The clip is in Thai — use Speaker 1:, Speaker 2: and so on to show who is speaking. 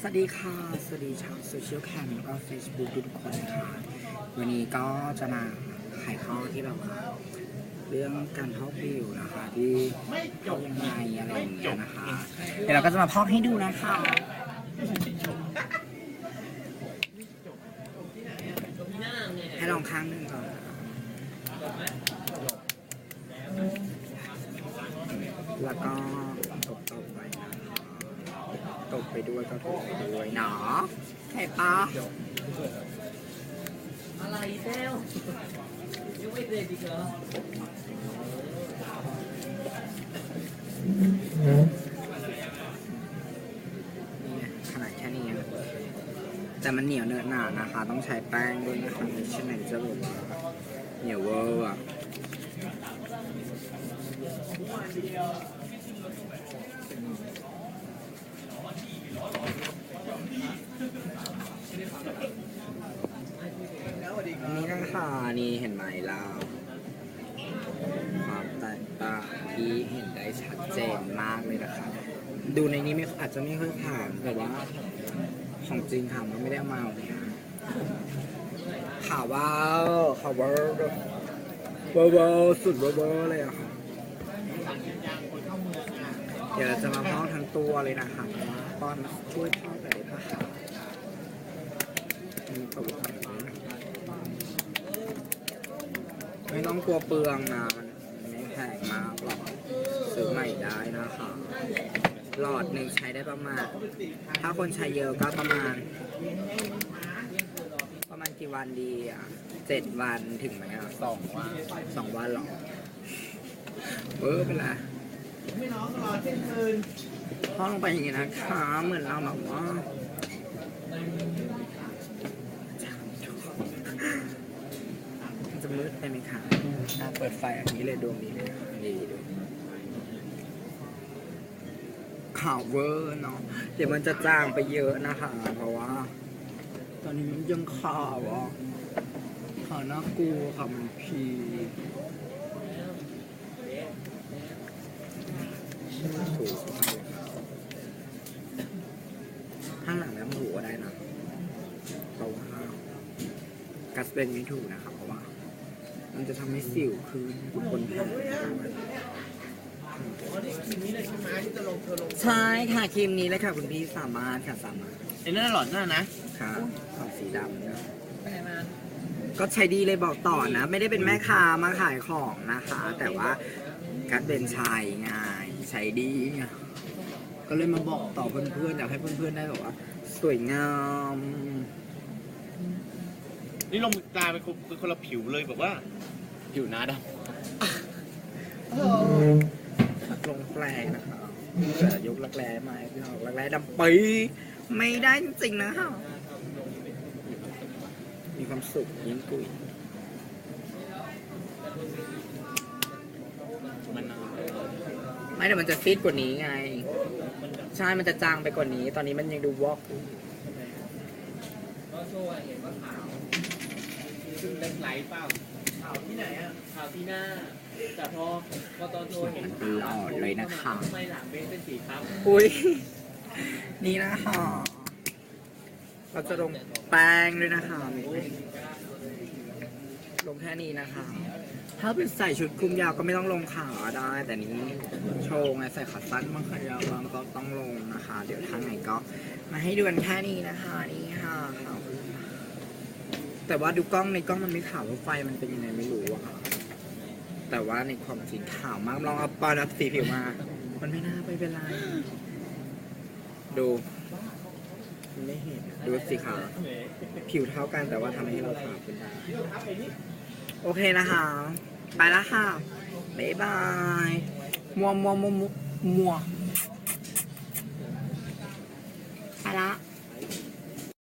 Speaker 1: สวัสดีค่ะ สวัสดีชาวโซเชียลแคมแล้วก็เฟซบุ๊กทุกคนนะคะวันนี้ก็จะมาไขข้อที่แบบว่าเรื่องการพอกผิวนะคะ ที่พอกยังไงอะไรอย่างเงี้ยนะคะ เดี๋ยวเราก็จะมาพอกให้ดูนะคะให้ลองข้งหนึ่งก่อนแล้วก็ตบตบๆไปนะคะ ตบไปด้วยก็ตบไปด้วยเนาะใช่ปะ
Speaker 2: อะไรเซลยังไม่เสร็จอีกเหรอ
Speaker 1: นี่ไงขนาดแค่นี้ยังแต่มันเหนียวเนื้อะหนานะคะ ต้องใช้แป้งด้วยนะคะไม่ใช่ไหนจะแบบว่าเหนียวเวอร์อะอันนี้นะ คะนี่เห็นไหมเราความแตกต่างที่เห็นได้ชัดเจนมากเลยนะคะ ดูในนี้ไม่อาจจะไม่ค่อยผ่านแต่ว่า ของจริงค่ะมันไม่ได้เอามาเนี่ยข่าวว่าข่าวว่าเวอร์เวอสุดเวอร์เวอร์เลยอะค่ะเดี๋ยวเราจะมาพอกทั้งตัวเลยนะคะป้อนช่วยพ่อแต่อยได้ปะคะมีตัว ไม่ต้องกลัวเปลืองนะมันไม่แพงมากหรอกซื้อใหม่ได้นะคะหลอดหนึ่งใช้ได้ประมาณ ถ้าคนใช้เยอะก็ประมาณ ประมาณกี่วันดีอะเจ็ดวันถึงไหมอะสองวันสองวันหรอเออเป็นไรไม่น้องรอเที่ยงคืนห้องลงไปอย่างนี้นะคะเหมือนเราแบบว่า มันจะมืดไปไหมคะอะเปิดไฟอันนี้เลยดวงนี้เลยนะคะดีดูข่าวเวอร์เนาะเดี๋ยวมันจะจางไปเยอะนะคะ เพราะว่า ตอนนี้มันยังข่าวอะข่าวน่ากลัวค่ะมันพีถูกข้างหลังน้ำหูก็ได้นะเพราะว่ากัสเป็นไม่ถูกนะครับเพราะว่า มันจะทำให้สิวคืนทุกคนแพ้ใช่ค่ะครีมนี้เลยค่ะ คุณพี่สามารถค่ะสามารถ
Speaker 2: ไอ้นั่นหลอดนั่นนะ
Speaker 1: ค่ะออกสีดำนะ
Speaker 2: ไปไหนมา
Speaker 1: ก็ใช้ดีเลยบอกต่อนะ ไม่ได้เป็นแม่ค้ามาขายของนะคะ แต่ว่ากัดเป็นชายไงใช้ดีไงก็เลยมาบอกต่อเพื่อนๆอยากให้เพื่อนๆได้แบบว่า สวยงาม
Speaker 3: นี่ลงตาเป็นคนเป็นคนละผิวเลยแบบว่า ผิวหน้าด
Speaker 1: ลงแปลงนะคะแต่ยกรักแร้มาให้พี่น้องรักแร้ดำปีไม่ได้จริงๆนะคะมีความสุขยิ่งกุยำ
Speaker 3: มันนาน
Speaker 1: ไม่แต่มันจะฟิตกว่านี้ไง ใช่ มันจะจางไปกว่านี้ ตอนนี้มันยังดูวอกอยู่
Speaker 2: ก็โชว์เห็นว่าขาวซึ่งเล็กไหลเปล่า ขาวที่ไหนอะขาวที่หน้าแต่พอพอตอนโชว์เห็น
Speaker 1: มันหล่อเลยนะคะ
Speaker 2: ทำไมหลังเบสเป็นสีครับ
Speaker 1: อุ้ย นี่นะคะ เราจะลงแป้งด้วยนะคะลงแค่นี้นะคะ ถ้าเป็นใส่ชุดคลุมยาวก็ไม่ต้องลงขาได้ แต่นี้โชว์ไงใส่ขาสั้นบางขายาวบางก็ต้องลงนะคะ เดี๋ยวทางไหนก็ มาให้ดูกันแค่นี้นะคะ นี่ค่ะขาว แต่ว่าดูกล้องในกล้องมันไม่ขาวว่าไฟมันเป็นยังไงไม่รู้อะค่ะแต่ว่าในความจริงขาวมากลองเอาปอนด์สีผิวมา มันไม่น่าไปเป็นไร ดูมันไม่เห็นดูสีขาว ผิวเท่ากันแต่ว่าทำให้เราขาวขึ้นได้โอเคนะคะ ไปแล้วค่ะบ๊ายบายมัวมัวมัวมัวไปละ